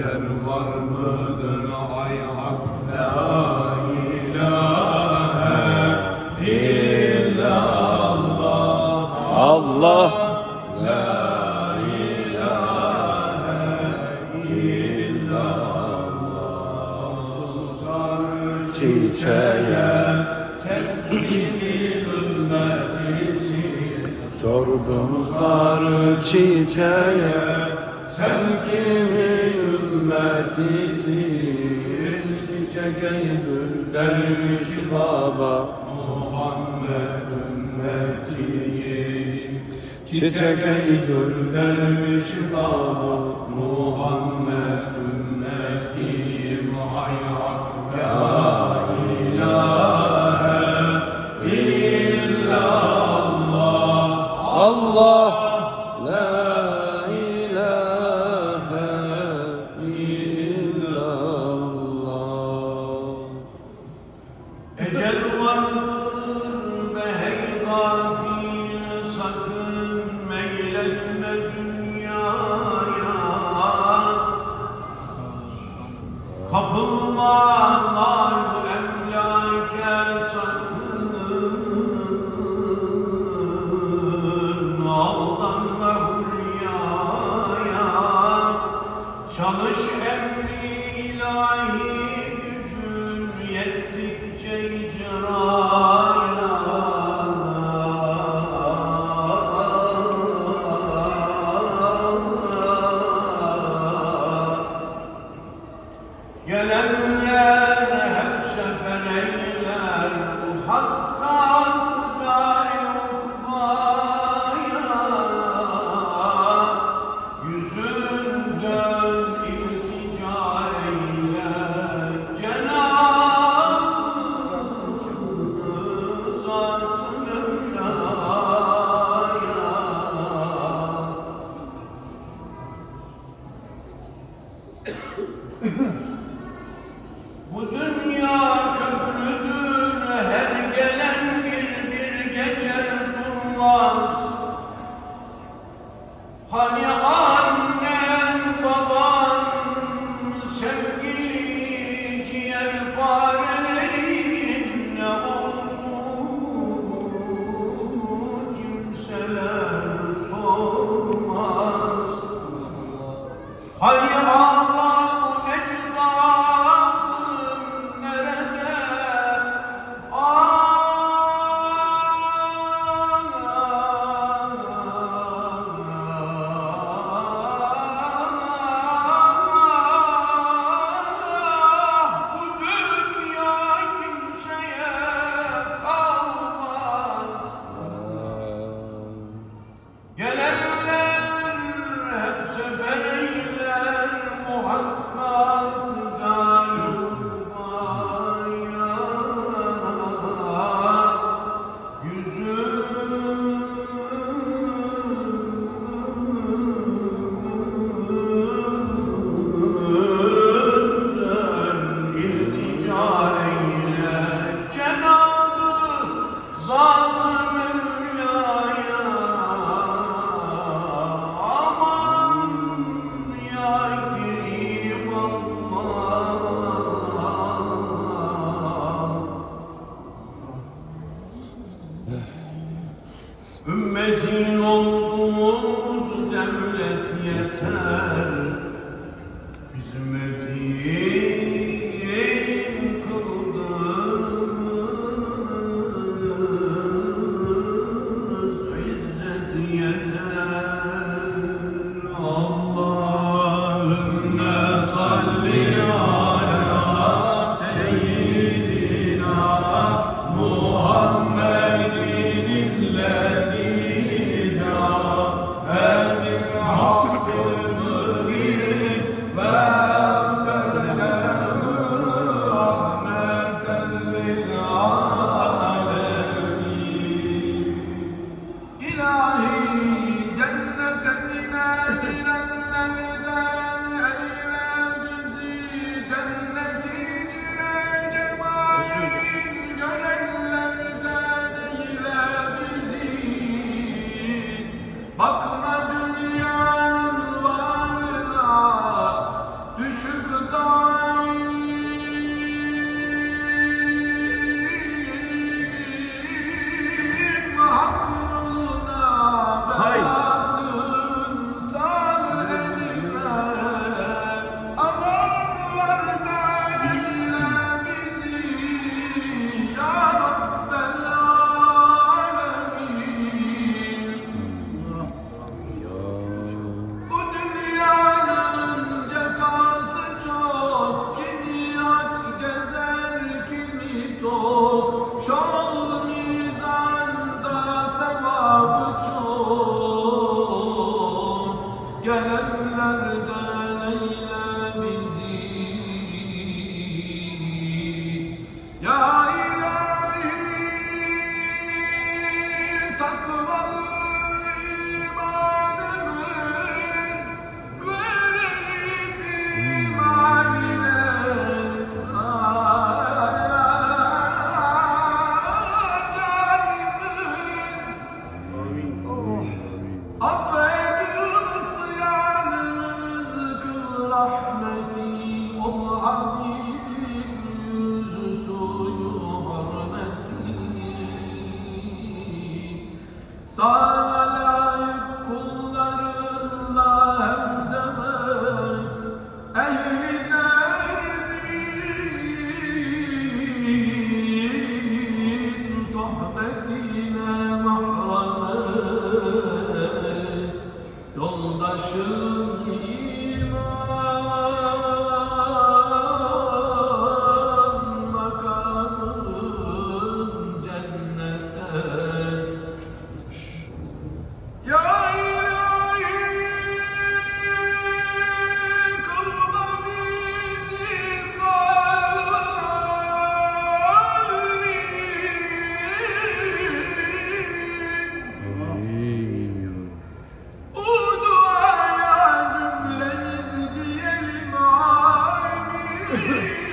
yer var mıdır ay hak la ilahe illallah. Allah. La ilahe illallah. Sarı çiçeğe sen kimin ümmetisin Sordum sarı çiçeğe sen kimin ümmetisin çiçek eydül derviş baba. Muhammed ümmetiyim Çiçek eydül derviş baba. Muhammed Kapılma mal emlake sakın Aldanma hülyaya Çalış emri ilahi Gelenler hep sefer eyler. Muhakkak dar ukbaya Yüzün dön iltica eyle Cenab-ı Zat-ı Bu yeter. Hizmetin kıldığımız izzet yeter. Allahümme salli 감사합니다. Ya Sana layık kullarınla hemdemet Ehli Ugh.